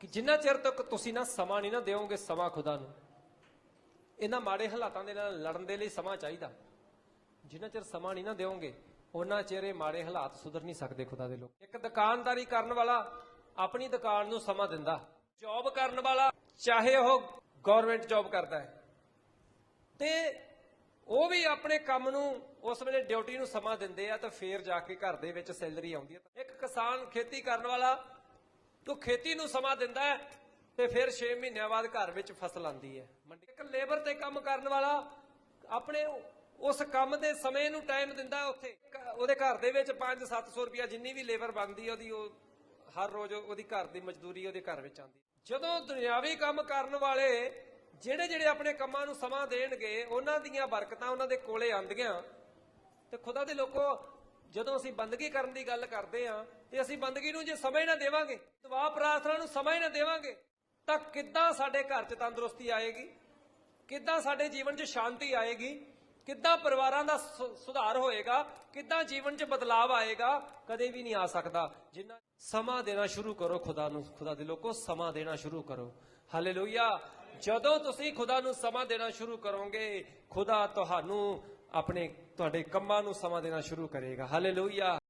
ਕਿ ਜਿੰਨਾ ਚਿਰ ਤੱਕ ਤੁਸੀਂ ਨਾ ਸਮਾਂ ਨਹੀਂ ਨਾ ਦਿਓਗੇ, ਸਮਾਂ ਖੁਦਾ ਨੂੰ। ਇਹਨਾਂ ਮਾੜੇ ਹਾਲਾਤਾਂ ਦੇ ਨਾਲ ਲੜਨ ਦੇ ਲਈ ਸਮਾਂ ਚਾਹੀਦਾ। ਜਿੰਨਾ ਚਿਰ ਸਮਾਂ ਨਹੀਂ ਨਾ ਦਿਓਗੇ ਉਹਨਾਂ ਚਿਰ ਇਹ ਮਾੜੇ ਹਾਲਾਤ ਸੁਧਰ ਨਹੀਂ ਸਕਦੇ ਖੁਦਾ ਦੇ ਲੋਕ। ਇੱਕ ਦੁਕਾਨਦਾਰੀ ਕਰਨ ਵਾਲਾ ਆਪਣੀ ਦੁਕਾਨ ਨੂੰ ਸਮਾਂ ਦਿੰਦਾ। ਜੌਬ ਕਰਨ ਵਾਲਾ, ਚਾਹੇ ਉਹ ਗਵਰਨਮੈਂਟ ਜੌਬ ਕਰਦਾ ਹੈ। ਤੇ ਉਹ ਵੀ ਆਪਣੇ ਕੰਮ ਨੂੰ ਉਸ ਵੇਲੇ ਡਿਊਟੀ ਨੂੰ ਸਮਾਂ ਦਿੰਦੇ ਆ ਤਾਂ ਫੇਰ ਜਾ ਕੇ ਘਰ ਦੇ ਵਿੱਚ ਸੈਲਰੀ ਆਉਂਦੀ ਹੈ। ਇੱਕ ਕਿਸਾਨ ਖੇਤੀ ਕਰਨ ਵਾਲਾ ਤੋ ਖੇਤੀ ਨੂੰ ਸਮਾਂ ਦਿੰਦਾ ਹੈ ਤੇ ਫਿਰ 6 ਮਹੀਨਿਆਂ ਬਾਅਦ ਘਰ ਵਿੱਚ ਫਸਲ ਆਉਂਦੀ ਹੈ। ਇੱਕ ਲੇਬਰ ਤੇ ਕੰਮ ਕਰਨ ਵਾਲਾ ਆਪਣੇ ਉਸ ਕੰਮ ਦੇ ਸਮੇਂ ਨੂੰ ਟਾਈਮ ਦਿੰਦਾ ਉੱਥੇ। ਉਹਦੇ ਘਰ ਦੇ ਵਿੱਚ 5-700 ਰੁਪਇਆ ਜਿੰਨੀ ਵੀ ਲੇਬਰ ਬਣਦੀ ਹੈ ਉਹਦੀ ਉਹ ਹਰ ਰੋਜ਼ ਉਹਦੀ ਘਰ ਦੀ ਮਜ਼ਦੂਰੀ ਉਹਦੇ ਘਰ ਵਿੱਚ ਆਉਂਦੀ ਜਦੋਂ ਦੁਨਿਆਵੀ ਕੰਮ ਕਰਨ ਵਾਲੇ ਜਿਹੜੇ ਜਿਹੜੇ ਆਪਣੇ ਕੰਮਾਂ ਨੂੰ ਸਮਾਂ ਦੇਣਗੇ, ਉਹਨਾਂ ਦੀਆਂ ਬਰਕਤਾਂ ਉਹਨਾਂ ਦੇ ਕੋਲੇ ਆਉਂਦੀਆਂ। ਤੇ ਖੁਦਾ ਦੇ ਲੋਕੋ ਜਦੋਂ ਅਸੀਂ ਬੰਦਗੀ ਕਰਨ ਦੀ ਗੱਲ ਕਰਦੇ ਆ ਤੇ ਅਸੀਂ ਬੰਦਗੀ ਨੂੰ ਜੇ ਸਮਾਂ ਨਾ ਦੇਵਾਂਗੇ ਦੁਆ ਪ੍ਰਾਰਥਨਾ ਨੂੰ ਸਮਾਂ ਨਾ ਦੇਵਾਂਗੇ, ਤਾਂ ਕਿੱਦਾਂ ਸਾਡੇ ਘਰ 'ਚ ਤੰਦਰੁਸਤੀ ਆਏਗੀ? ਕਿੱਦਾਂ ਸਾਡੇ ਜੀਵਨ 'ਚ ਸ਼ਾਂਤੀ ਆਏਗੀ? ਕਿੱਦਾਂ ਪਰਿਵਾਰਾਂ ਦਾ ਸੁਧਾਰ ਹੋਏਗਾ? ਕਿੱਦਾਂ ਜੀਵਨ 'ਚ ਬਦਲਾਵ ਆਏਗਾ? ਕਦੇ ਵੀ ਨਹੀਂ ਆ ਸਕਦਾ। ਜਿੰਨਾ ਸਮਾਂ ਦੇਣਾ ਸ਼ੁਰੂ ਕਰੋ ਖੁਦਾ ਨੂੰ, ਖੁਦਾ ਦੇ ਲੋਕੋ, ਸਮਾਂ ਦੇਣਾ ਸ਼ੁਰੂ ਕਰੋ। ਹਾਲੇਲੂਇਆ। ਜਦੋਂ ਤੁਸੀਂ ਖੁਦਾ ਨੂੰ ਸਮਾਂ ਦੇਣਾ ਸ਼ੁਰੂ ਕਰੋਗੇ, ਖੁਦਾ ਤੁਹਾਨੂੰ ਆਪਣੇ ਤੁਹਾਡੇ ਕੰਮਾਂ ਨੂੰ ਸਮਾਂ ਦੇਣਾ ਸ਼ੁਰੂ ਕਰੇਗਾ। ਹਾਲੇਲੂਇਆ